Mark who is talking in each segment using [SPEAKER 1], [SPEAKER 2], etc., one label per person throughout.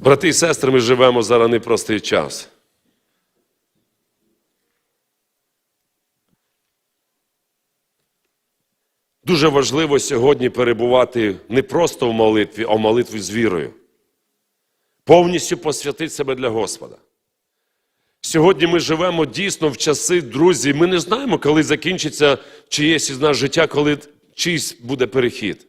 [SPEAKER 1] Брати і сестри, ми живемо зараз непростий час. Дуже важливо сьогодні перебувати не просто в молитві, а в молитві з вірою. Повністю посвятити себе для Господа. Сьогодні ми живемо дійсно в часи, друзі. Ми не знаємо, коли закінчиться чиєсь із нас життя, коли чийсь буде перехід.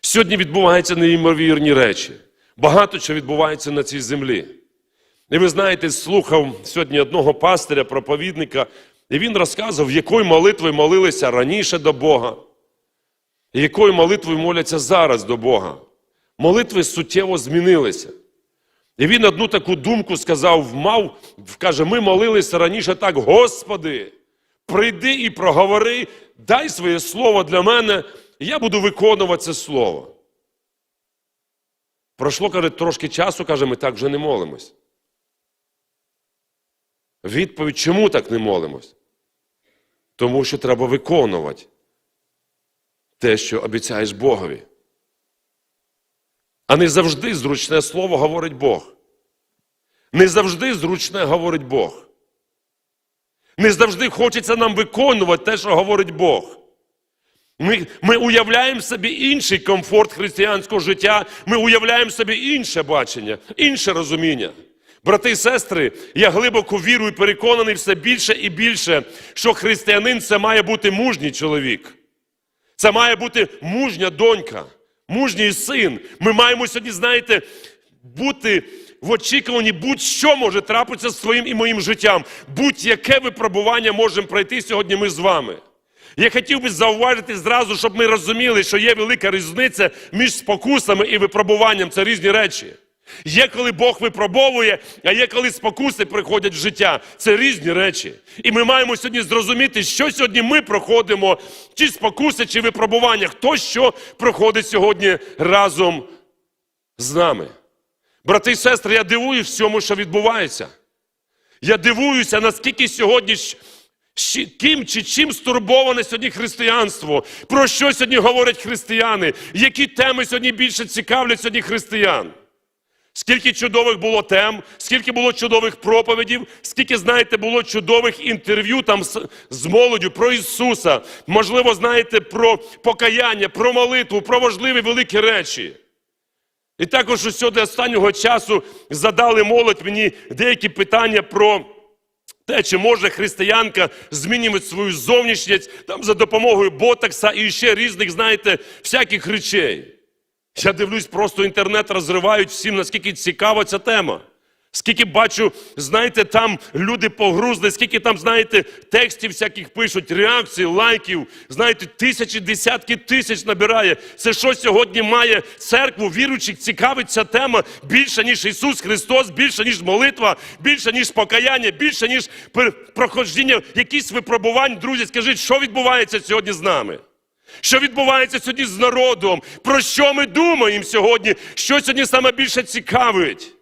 [SPEAKER 1] Сьогодні відбуваються неймовірні речі. Багато чого відбувається на цій землі. І ви знаєте, слухав сьогодні одного пастиря, проповідника, і він розказував, якою молитвою молилися раніше до Бога, і якою молитвою моляться зараз до Бога. Молитви суттєво змінилися. І він одну таку думку сказав, мав, каже, ми молилися раніше так, Господи, прийди і проговори, дай своє слово для мене, і я буду виконувати це слово. Пройшло, каже, трошки часу, каже, ми так вже не молимось. Відповідь, чому так не молимось? Тому що треба виконувати те, що обіцяєш Богові. А не завжди зручне слово говорить Бог. Не завжди зручне говорить Бог. Не завжди хочеться нам виконувати те, що говорить Бог. Ми, ми уявляємо собі інший комфорт християнського життя, ми уявляємо собі інше бачення, інше розуміння. Брати і сестри, я глибоко вірю і переконаний все більше і більше, що християнин це має бути мужній чоловік. Це має бути мужня донька, мужній син. Ми маємо сьогодні, знаєте, бути в очікуванні, будь-що може трапитися з своїм і моїм життям. Будь-яке випробування можемо пройти сьогодні ми з вами. Я хотів би зауважити зразу, щоб ми розуміли, що є велика різниця між спокусами і випробуванням. Це різні речі. Є коли Бог випробовує, а є коли спокуси приходять в життя. Це різні речі. І ми маємо сьогодні зрозуміти, що сьогодні ми проходимо, чи спокуси, чи випробування, хто що проходить сьогодні разом з нами. Брати і сестри, я дивуюсь всьому, що відбувається. Я дивуюся, наскільки сьогодні ким чи чим стурбоване сьогодні християнство, про що сьогодні говорять християни, які теми сьогодні більше цікавлять сьогодні християн. Скільки чудових було тем, скільки було чудових проповідів, скільки, знаєте, було чудових інтерв'ю там з, з молоддю про Ісуса. Можливо, знаєте, про покаяння, про молитву, про важливі великі речі. І також ось до останнього часу задали молодь мені деякі питання про те, чи може християнка змінювати свою зовнішність там за допомогою ботокса і ще різних, знаєте, всяких речей. Я дивлюсь, просто інтернет розривають всім, наскільки цікава ця тема. Скільки бачу, знаєте, там люди погрузли, скільки там, знаєте, текстів всяких пишуть, реакцій, лайків, знаєте, тисячі, десятки тисяч набирає. Це що сьогодні має церкву, віруючих, цікавить ця тема більше, ніж Ісус Христос, більше, ніж молитва, більше, ніж покаяння, більше, ніж проходження якісь випробувань. Друзі, скажіть, що відбувається сьогодні з нами? Що відбувається сьогодні з народом? Про що ми думаємо сьогодні? Що сьогодні саме більше цікавить?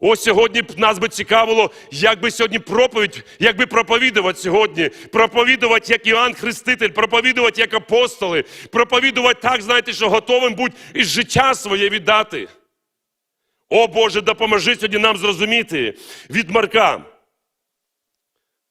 [SPEAKER 1] Ось сьогодні нас би цікавило, як би сьогодні проповідь, як би проповідувати сьогодні, проповідувати як Іоанн Хреститель, проповідувати як апостоли, проповідувати так, знаєте, що готовим будь і життя своє віддати. О Боже, допоможи сьогодні нам зрозуміти від Марка.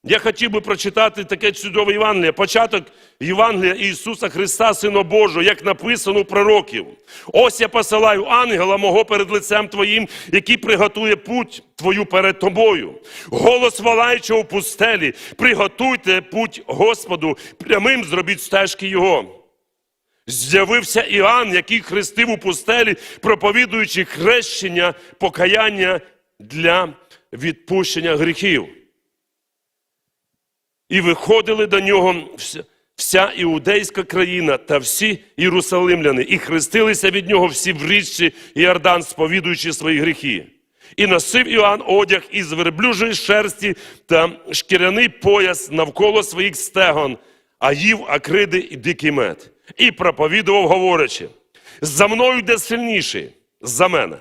[SPEAKER 1] Я хотів би прочитати таке чудове Євангеліє, початок Євангелія Ісуса Христа, Сина Божого, як написано у пророків. Ось я посилаю ангела мого перед лицем Твоїм, який приготує путь Твою перед тобою. Голос волаючого у пустелі, приготуйте путь Господу, прямим зробіть стежки Його. З'явився Іоанн, який хрестив у пустелі, проповідуючи хрещення, покаяння для відпущення гріхів. І виходили до нього вся, іудейська країна та всі єрусалимляни, і хрестилися від нього всі в річці Іордан, сповідуючи свої гріхи. І носив Іоанн одяг із верблюжої шерсті та шкіряний пояс навколо своїх стегон, а їв акриди і дикий мед. І проповідував, говорячи: за мною йде сильніший за мене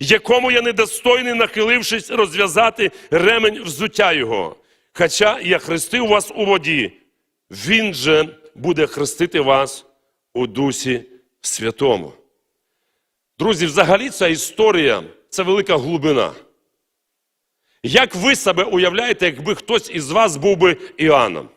[SPEAKER 1] якому я недостойний, нахилившись, розв'язати ремень взуття його. Хоча я хрестив вас у воді, він же буде хрестити вас у Дусі Святому. Друзі, взагалі ця історія це велика глибина. Як ви себе уявляєте, якби хтось із вас був би Іоанном?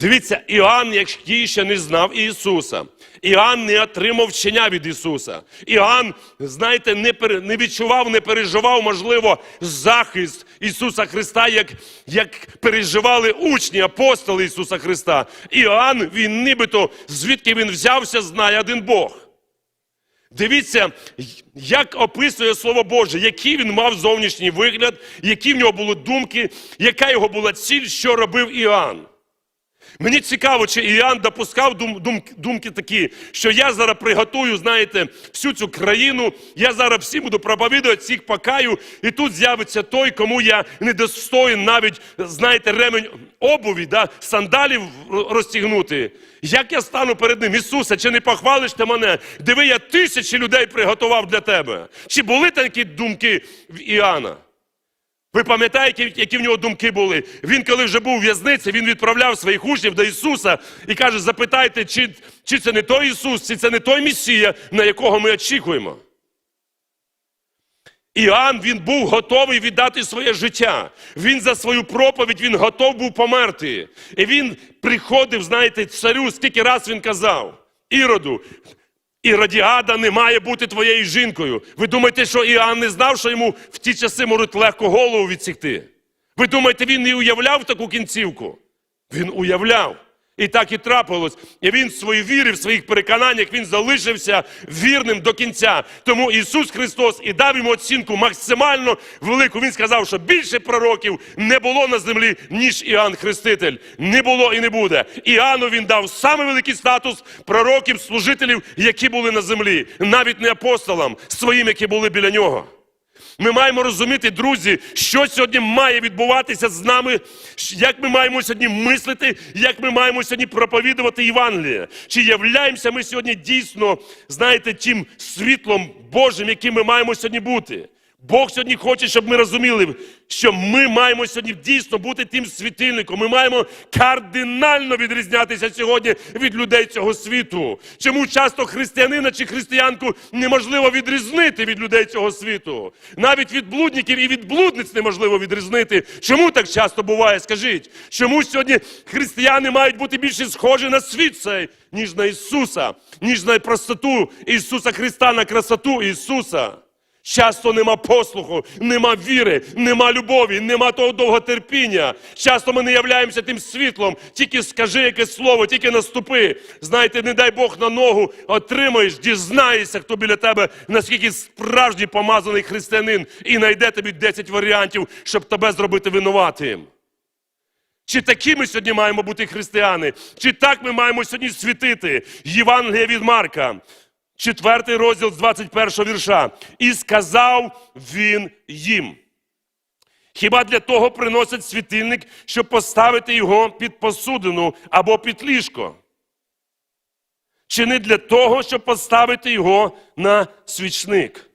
[SPEAKER 1] Дивіться, Іоанн, який ще не знав Ісуса. Іоанн не отримав вчення від Ісуса. Іоанн, знаєте, не, пере- не відчував, не переживав, можливо, захист Ісуса Христа, як, як переживали учні, апостоли Ісуса Христа. Іоанн, він нібито, звідки він взявся, знає один Бог. Дивіться, як описує Слово Боже, який він мав зовнішній вигляд, які в нього були думки, яка його була ціль, що робив Іоанн. Мені цікаво, чи Іоанн допускав дум, дум, думки такі, що я зараз приготую, знаєте, всю цю країну, я зараз всім буду проповідувати, всіх покаю, і тут з'явиться той, кому я не достоїн навіть, знаєте, ремень обуві, да, сандалів розтягнути. Як я стану перед ним, Ісусе, чи не похвалиш ти мене? Диви, я тисячі людей приготував для тебе. Чи були такі думки в Іоанна? Ви пам'ятаєте, які в нього думки були? Він, коли вже був у в'язниці, він відправляв своїх учнів до Ісуса і каже: запитайте, чи, чи це не той Ісус, чи це не той Месія, на якого ми очікуємо. Іоанн, він був готовий віддати своє життя. Він за свою проповідь він готов був померти. І він приходив, знаєте, царю, скільки раз він казав, Іроду, Іродіада не має бути твоєю жінкою. Ви думаєте, що Іоанн не знав, що йому в ті часи можуть легко голову відсікти? Ви думаєте, він не уявляв таку кінцівку? Він уявляв. І так і трапилось. І він в своїй вірі, в своїх переконаннях, він залишився вірним до кінця. Тому Ісус Христос і дав йому оцінку максимально велику. Він сказав, що більше пророків не було на землі, ніж Іоанн Хреститель. Не було і не буде. Іоанну він дав саме великий статус пророків, служителів, які були на землі, навіть не апостолам, своїм, які були біля нього. Ми маємо розуміти, друзі, що сьогодні має відбуватися з нами, як ми маємо сьогодні мислити, як ми маємо сьогодні проповідувати Євангеліє. Чи являємося ми сьогодні дійсно, знаєте, тим світлом Божим, яким ми маємо сьогодні бути? Бог сьогодні хоче, щоб ми розуміли, що ми маємо сьогодні дійсно бути тим світильником. Ми маємо кардинально відрізнятися сьогодні від людей цього світу. Чому часто християнина чи християнку неможливо відрізнити від людей цього світу? Навіть від блудників і від блудниць неможливо відрізнити. Чому так часто буває? Скажіть, чому сьогодні християни мають бути більше схожі на світ цей, ніж на Ісуса, ніж на простоту Ісуса Христа, на красоту Ісуса? Часто нема послуху, нема віри, нема любові, нема того довготерпіння. Часто ми не являємося тим світлом. Тільки скажи якесь слово, тільки наступи. Знаєте, не дай Бог на ногу отримаєш, дізнаєшся, хто біля тебе, наскільки справжній помазаний християнин, і знайде тобі 10 варіантів, щоб тебе зробити винуватим. Чи такі ми сьогодні маємо бути християни? Чи так ми маємо сьогодні світити? Євангелія від Марка. Четвертий розділ з 21 вірша. І сказав він їм. Хіба для того приносять світильник, щоб поставити його під посудину або під ліжко? Чи не для того, щоб поставити його на свічник?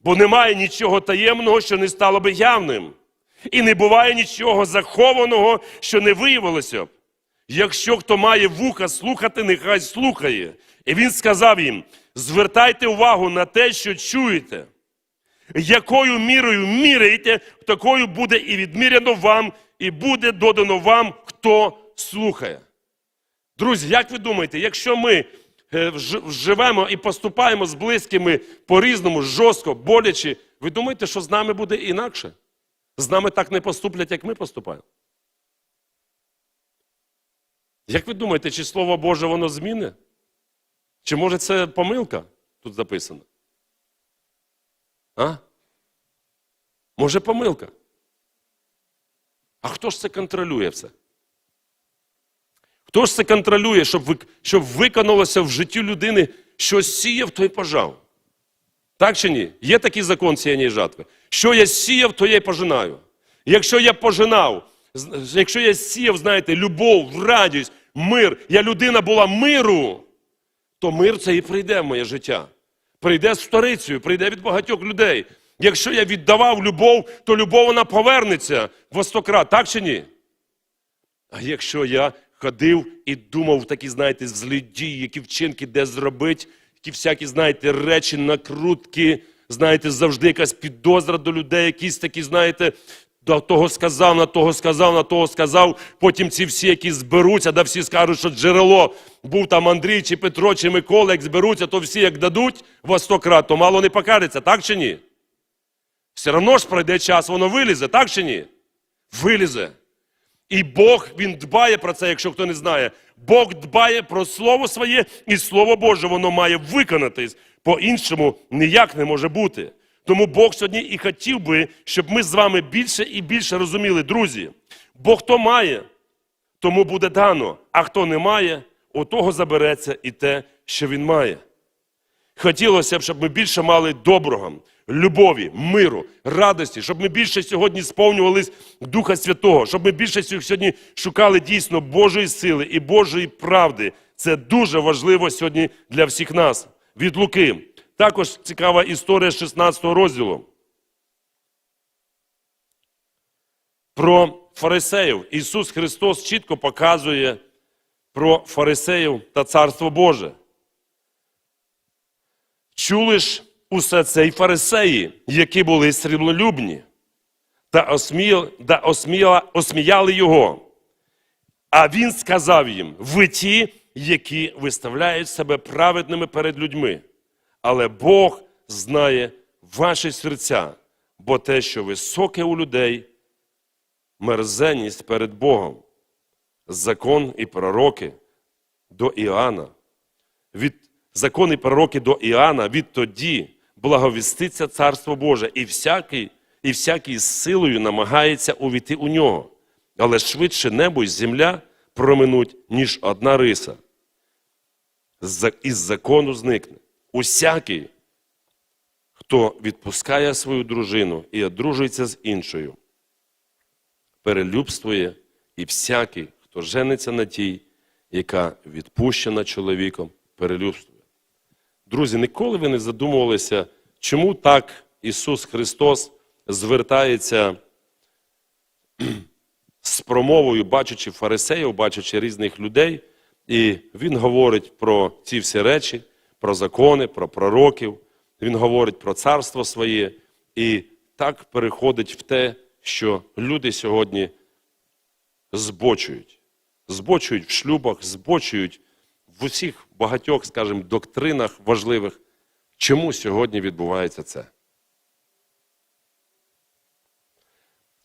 [SPEAKER 1] Бо немає нічого таємного, що не стало би явним, і не буває нічого захованого, що не виявилося б. Якщо хто має вуха слухати, нехай слухає. І він сказав їм: звертайте увагу на те, що чуєте. Якою мірою міряєте, такою буде і відміряно вам, і буде додано вам, хто слухає. Друзі, як ви думаєте, якщо ми е, живемо і поступаємо з близькими по-різному, жорстко, боляче, ви думаєте, що з нами буде інакше? З нами так не поступлять, як ми поступаємо? Як ви думаєте, чи Слово Боже воно зміни? Чи може це помилка тут записана? А? Може помилка? А хто ж це контролює все? Хто ж це контролює, щоб, щоб виконалося в житті людини, що сіяв, то й пожав? Так чи ні? Є такий закон сіяння жатви. Що я сіяв, то я й пожинаю. Якщо я пожинав, якщо я сіяв, знаєте, любов, радість, мир, я людина була миру, то мир це і прийде в моє життя. Прийде з вторицею, прийде від багатьох людей. Якщо я віддавав любов, то любов вона повернеться в остократ, так чи ні? А якщо я ходив і думав такі, знаєте, злі дії, які вчинки, де зробити, які всякі, знаєте, речі, накрутки, знаєте, завжди якась підозра до людей, якісь такі, знаєте, до того сказав, на того сказав, на того сказав. Потім ці всі, які зберуться, да всі скажуть, що джерело був там Андрій, чи Петро, чи Микола, як зберуться, то всі як дадуть во сто крат, то мало не покариться, так чи ні? Все одно ж пройде час, воно вилізе, так чи ні? Вилізе. І Бог він дбає про це, якщо хто не знає. Бог дбає про Слово своє, і Слово Боже, воно має виконатись. По-іншому ніяк не може бути. Тому Бог сьогодні і хотів би, щоб ми з вами більше і більше розуміли, друзі. Бо хто має, тому буде дано, а хто не має, у того забереться і те, що він має. Хотілося б, щоб ми більше мали доброго, любові, миру, радості, щоб ми більше сьогодні сповнювались Духа Святого, щоб ми більше сьогодні шукали дійсно Божої сили і Божої правди. Це дуже важливо сьогодні для всіх нас. Від Луки. Також цікава історія з 16 розділу. Про фарисеїв. Ісус Христос чітко показує про фарисеїв та Царство Боже. Чули ж усе це й фарисеї, які були сріблолюбні, та, осміяли, та осміяла, осміяли його. А він сказав їм: ви ті, які виставляють себе праведними перед людьми, але Бог знає ваші серця, бо те, що високе у людей, мерзенність перед Богом. Закон і пророки до Іоанна. Від закон і пророки до Іоанна відтоді благовіститься Царство Боже, і всякий, і всякий з силою намагається увійти у нього. Але швидше небо і земля проминуть, ніж одна риса. Із закону зникне. Усякий, хто відпускає свою дружину і одружується з іншою, перелюбствує, і всякий, хто жениться на тій, яка відпущена чоловіком, перелюбствує. Друзі, ніколи ви не задумувалися, чому так Ісус Христос звертається з промовою, бачачи фарисеїв, бачачи різних людей, і Він говорить про ці всі речі, про закони, про пророків, Він говорить про царство своє, і так переходить в те, що люди сьогодні збочують. Збочують в шлюбах, збочують в усіх багатьох, скажімо, доктринах важливих. Чому сьогодні відбувається це?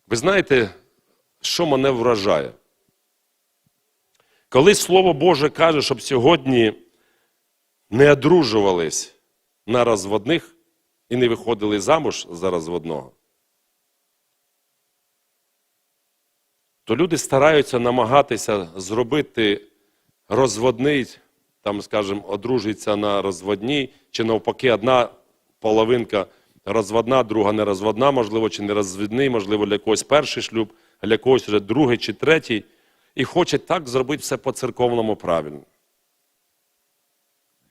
[SPEAKER 1] Ви знаєте, що мене вражає? Коли Слово Боже каже, щоб сьогодні не одружувались на розводних і не виходили замуж за розводного, то люди стараються намагатися зробити розводний, там, скажімо, одружується на розводній, чи навпаки, одна половинка розводна, друга не розводна, можливо, чи не розвідний, можливо, для когось перший шлюб, для когось вже другий чи третій. І хоче так зробити все по-церковному правильно.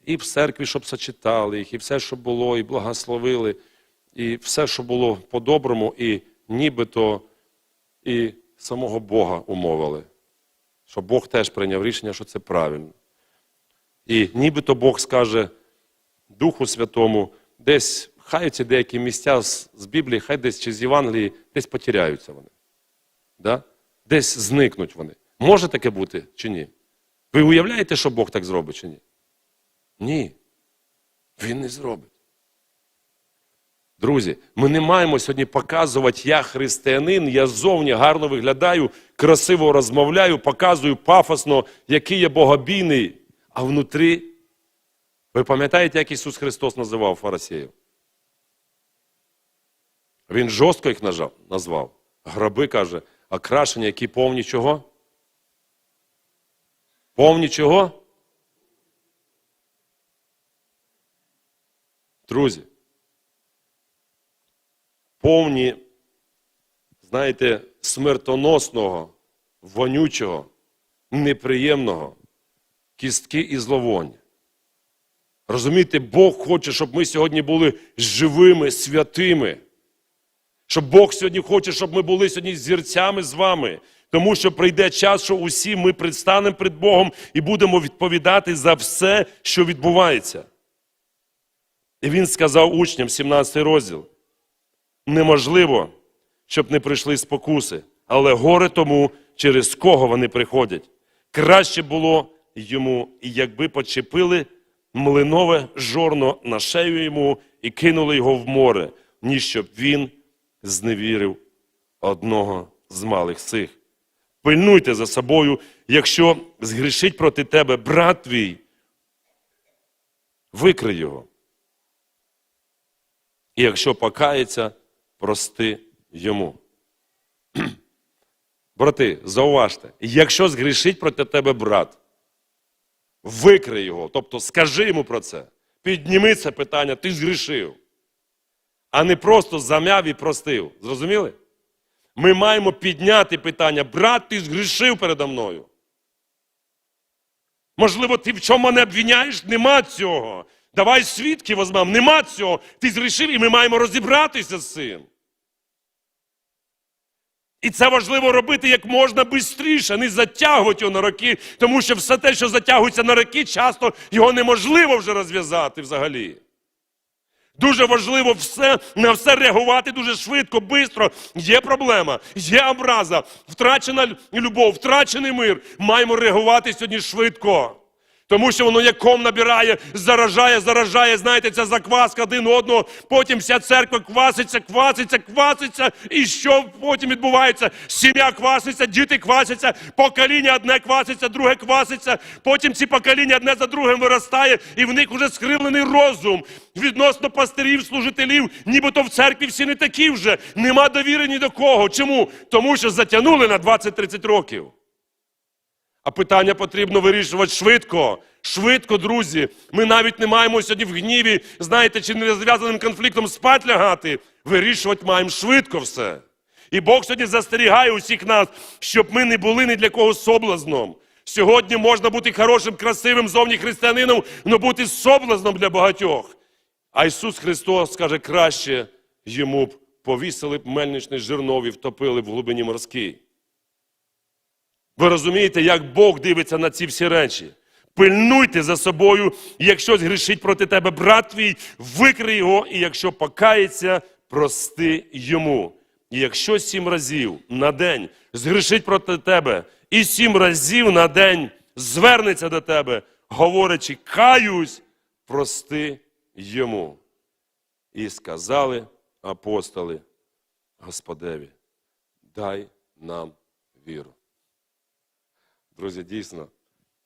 [SPEAKER 1] І в церкві, щоб сочетали їх, і все, що було, і благословили, і все, що було по-доброму, і нібито і самого Бога умовили. Що Бог теж прийняв рішення, що це правильно. І нібито Бог скаже Духу Святому, десь хай ці деякі місця з Біблії, хай десь чи з Євангелії, десь потеряються вони. Да? Десь зникнуть вони. Може таке бути чи ні? Ви уявляєте, що Бог так зробить чи ні? Ні. Він не зробить. Друзі, ми не маємо сьогодні показувати, я християнин, я ззовні гарно виглядаю, красиво розмовляю, показую пафосно, який я богобійний, а внутрі. Ви пам'ятаєте, як Ісус Христос називав фарисеїв? Він жорстко їх назвав. Гроби, каже, окрашені, які повні чого? Повні чого? Друзі, повні, знаєте, смертоносного, вонючого, неприємного, кістки і зловоння. Розумієте, Бог хоче, щоб ми сьогодні були живими, святими. Щоб Бог сьогодні хоче, щоб ми були сьогодні зірцями з вами, Тому що прийде час, що усі ми предстанемо перед Богом і будемо відповідати за все, що відбувається. І він сказав учням, 17 розділ, неможливо, щоб не прийшли спокуси, але горе тому, через кого вони приходять. Краще було йому, якби почепили млинове жорно на шею йому і кинули його в море, ніж щоб він зневірив одного з малих цих. Пильнуйте за собою, якщо згрішить проти тебе брат твій, викрий його. І якщо покається, прости йому. Брати, зауважте, якщо згрішить проти тебе брат, викрий його, тобто скажи йому про це, підніми це питання, ти згрішив, а не просто зам'яв і простив. Зрозуміли? Ми маємо підняти питання, брат, ти згрішив передо мною. Можливо, ти в чому мене обвиняєш? Нема цього. Давай свідки возьмемо, нема цього. Ти згрішив, і ми маємо розібратися з цим. І це важливо робити як можна швидше, не затягувати його на роки, тому що все те, що затягується на роки, часто його неможливо вже розв'язати взагалі. Дуже важливо все, на все реагувати дуже швидко, швидко. Є проблема, є образа, втрачена любов, втрачений мир. Маємо реагувати сьогодні швидко. Тому що воно як ком набирає, заражає, заражає, знаєте, ця закваска один одного, потім вся церква кваситься, кваситься, кваситься. І що потім відбувається? Сім'я кваситься, діти квасяться, покоління одне кваситься, друге кваситься, потім ці покоління одне за другим виростає, і в них уже скривлений розум відносно пастирів, служителів, нібито в церкві всі не такі вже, нема довіри ні до кого. Чому? Тому що затягнули на 20-30 років. А питання потрібно вирішувати швидко. Швидко, друзі. Ми навіть не маємо сьогодні в гніві, знаєте, чи не розв'язаним конфліктом спать лягати. Вирішувати маємо швидко все. І Бог сьогодні застерігає усіх нас, щоб ми не були ні для кого соблазном. Сьогодні можна бути хорошим, красивим зовні християнином, але бути соблазном для багатьох. А Ісус Христос каже, краще йому б повісили б мельничне жирнові, втопили в глибині морській. Ви розумієте, як Бог дивиться на ці всі речі. Пильнуйте за собою, і якщо згрішить проти тебе брат твій, викрий його, і якщо покається, прости йому. І якщо сім разів на день згрішить проти тебе, і сім разів на день звернеться до тебе, говорячи, каюсь, прости йому. І сказали апостоли Господеві, дай нам віру. Друзі, дійсно,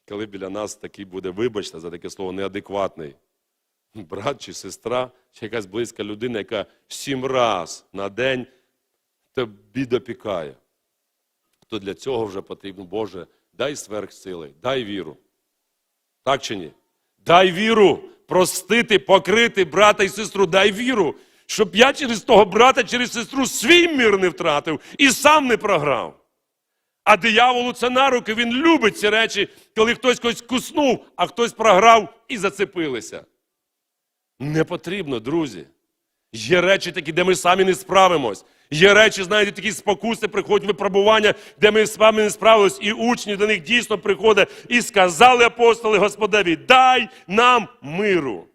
[SPEAKER 1] коли біля нас такий буде, вибачте за таке слово, неадекватний брат чи сестра, чи якась близька людина, яка сім раз на день тобі допікає, то для цього вже потрібно, Боже, дай сверхсили, дай віру. Так чи ні? Дай віру, простити, покрити брата і сестру, дай віру, щоб я через того брата, через сестру свій мір не втратив і сам не програв. А дияволу це на руки, він любить ці речі, коли хтось когось куснув, а хтось програв і зацепилися. Не потрібно, друзі. Є речі такі, де ми самі не справимось. Є речі, знаєте, такі спокуси, приходять випробування, де ми з вами не справились, і учні до них дійсно приходять і сказали апостоли Господеві, дай нам миру.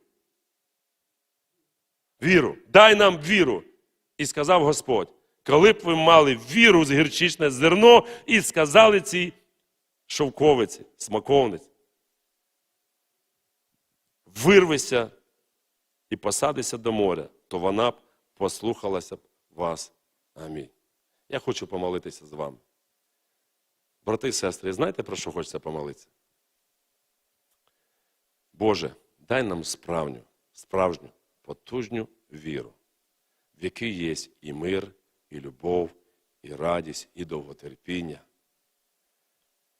[SPEAKER 1] Віру, дай нам віру. І сказав Господь, коли б ви мали віру з гірчичне зерно і сказали цій шовковиці, смаковниці, вирвися і посадися до моря, то вона б послухалася б вас. Амінь. Я хочу помолитися з вами. Брати і сестри, знаєте, про що хочеться помолитися? Боже, дай нам справню, справжню, потужню віру, в якій є і мир, і любов, і радість, і довготерпіння,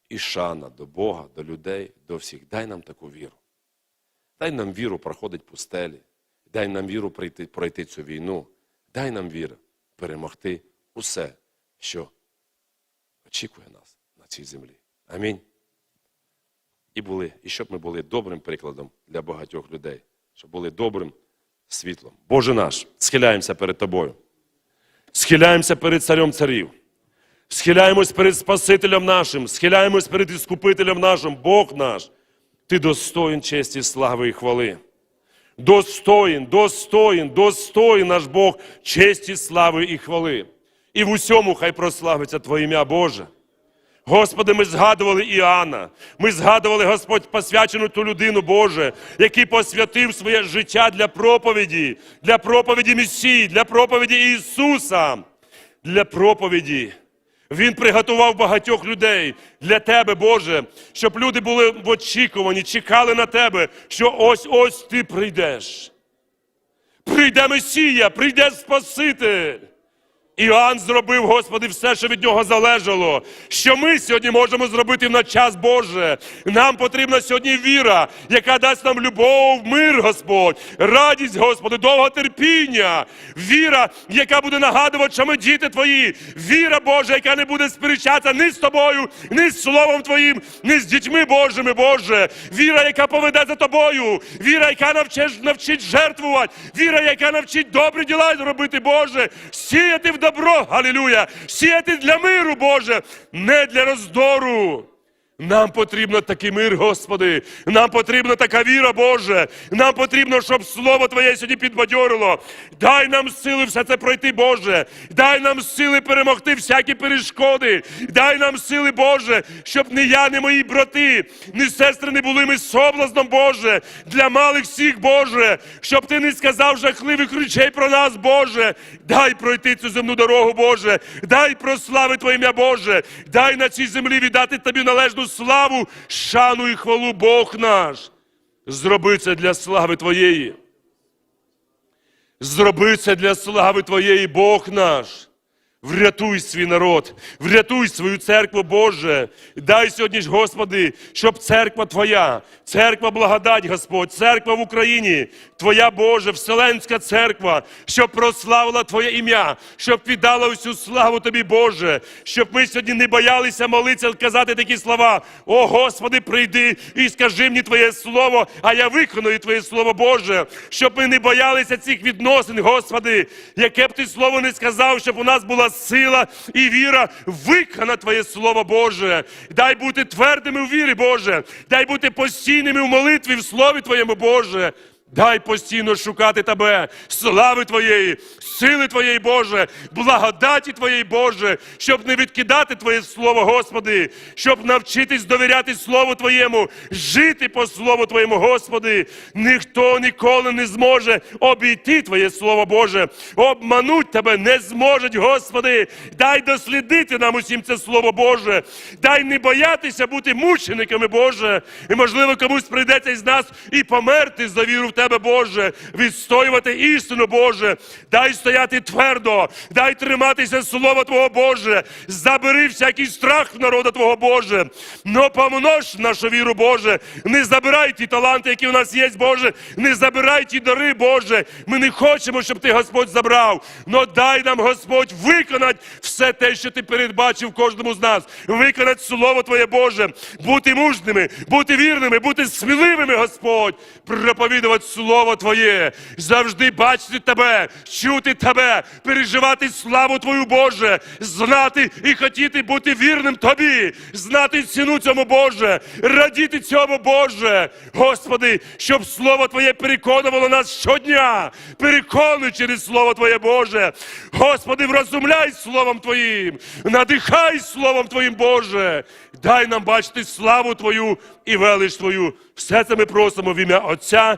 [SPEAKER 1] і шана до Бога, до людей, до всіх. Дай нам таку віру. Дай нам віру проходити пустелі. Дай нам віру пройти, пройти цю війну. Дай нам віру перемогти усе, що очікує нас на цій землі. Амінь. І були, і щоб ми були добрим прикладом для багатьох людей, щоб були добрим світлом. Боже наш, схиляємося перед Тобою. Схиляємося перед царем царів. Схиляємось перед Спасителем нашим, схиляємось перед Іскупителем нашим, Бог наш. Ти достоїн честі, слави і хвали. Достоїн, достоїн, достоїн наш Бог честі, слави і хвали. І в усьому хай прославиться Твоє ім'я Боже. Господи, ми згадували Іоанна, ми згадували, Господь, посвячену ту людину Боже, який посвятив своє життя для проповіді, для проповіді Месії, для проповіді Ісуса, для проповіді. Він приготував багатьох людей для Тебе, Боже, щоб люди були в очікуванні, чекали на Тебе, що ось ось Ти прийдеш. Прийде Месія, прийде Спаситель. Іоанн зробив, Господи, все, що від нього залежало. Що ми сьогодні можемо зробити на час Боже. Нам потрібна сьогодні віра, яка дасть нам любов, мир, Господь, радість, Господи, довготерпіння. Віра, яка буде нагадувати, що ми діти Твої. Віра, Божа, яка не буде сперечатися ні з тобою, ні з Словом Твоїм, ні з дітьми Божими, Боже. Віра, яка поведе за тобою. Віра, яка навчить, навчить жертвувати. Віра, яка навчить добрі діла робити, Боже. Сіяти в добро, галілюя, Сіяти для миру, Боже, не для роздору. Нам потрібно такий мир, Господи. Нам потрібна така віра, Боже. Нам потрібно, щоб Слово Твоє сьогодні підбадьорило. Дай нам сили все це пройти, Боже. Дай нам сили перемогти всякі перешкоди. Дай нам сили, Боже, щоб не я, не мої брати, ні сестри не були ми соблазном, Боже, для малих всіх, Боже, щоб ти не сказав жахливих речей про нас, Боже. Дай пройти цю земну дорогу, Боже. Дай прославити Твоє ім'я, Боже. Дай на цій землі віддати Тобі належну славу, шану і хвалу Бог наш. Зроби це для слави Твоєї. Зроби це для слави Твоєї, Бог наш. Врятуй свій народ, врятуй свою церкву, Боже. Дай сьогодні Господи, щоб церква Твоя, церква благодать, Господь, церква в Україні, Твоя Боже, Вселенська церква, щоб прославила Твоє ім'я, щоб віддала всю славу Тобі, Боже, щоб ми сьогодні не боялися молитися, казати такі слова. О Господи, прийди і скажи мені Твоє Слово, а я виконую Твоє Слово, Боже, щоб ми не боялися цих відносин, Господи, яке б ти слово не сказав, щоб у нас була сила і віра виконати Твоє Слово Боже. Дай бути твердими у вірі, Боже. Дай бути постійними в молитві, в Слові Твоєму, Боже. Дай постійно шукати Тебе, слави Твоєї, сили Твоєї, Боже, благодаті Твоєї, Боже, щоб не відкидати Твоє Слово, Господи, щоб навчитись довіряти Слову Твоєму, жити по Слову Твоєму, Господи. Ніхто ніколи не зможе обійти Твоє Слово Боже, обмануть Тебе не зможуть, Господи. Дай дослідити нам усім це Слово Боже. Дай не боятися бути мучениками, Боже. І, можливо, комусь прийдеться із нас і померти за віру в Тебе, Боже, відстоювати істину, Боже. Дай стояти твердо, дай триматися Слова Твого Боже. Забери всякий страх в народа Твого Боже. Но помнож нашу віру, Боже. Не забирай ті таланти, які у нас є, Боже. Не забирай ті дари, Боже. Ми не хочемо, щоб Ти, Господь, забрав. Но дай нам, Господь, виконати все те, що Ти передбачив кожному з нас. Виконати Слово Твоє Боже, бути мужними, бути вірними, бути сміливими, Господь, проповідувати Слово Твоє, завжди бачити Тебе, чути Тебе, переживати славу Твою, Боже, знати і хотіти бути вірним Тобі, знати ціну цьому, Боже, радіти цьому, Боже, Господи, щоб Слово Твоє переконувало нас щодня, переконуй через Слово Твоє, Боже. Господи, врозумляй Словом Твоїм, надихай Словом Твоїм, Боже. Дай нам бачити славу Твою і велич Твою. Все це ми просимо в ім'я Отця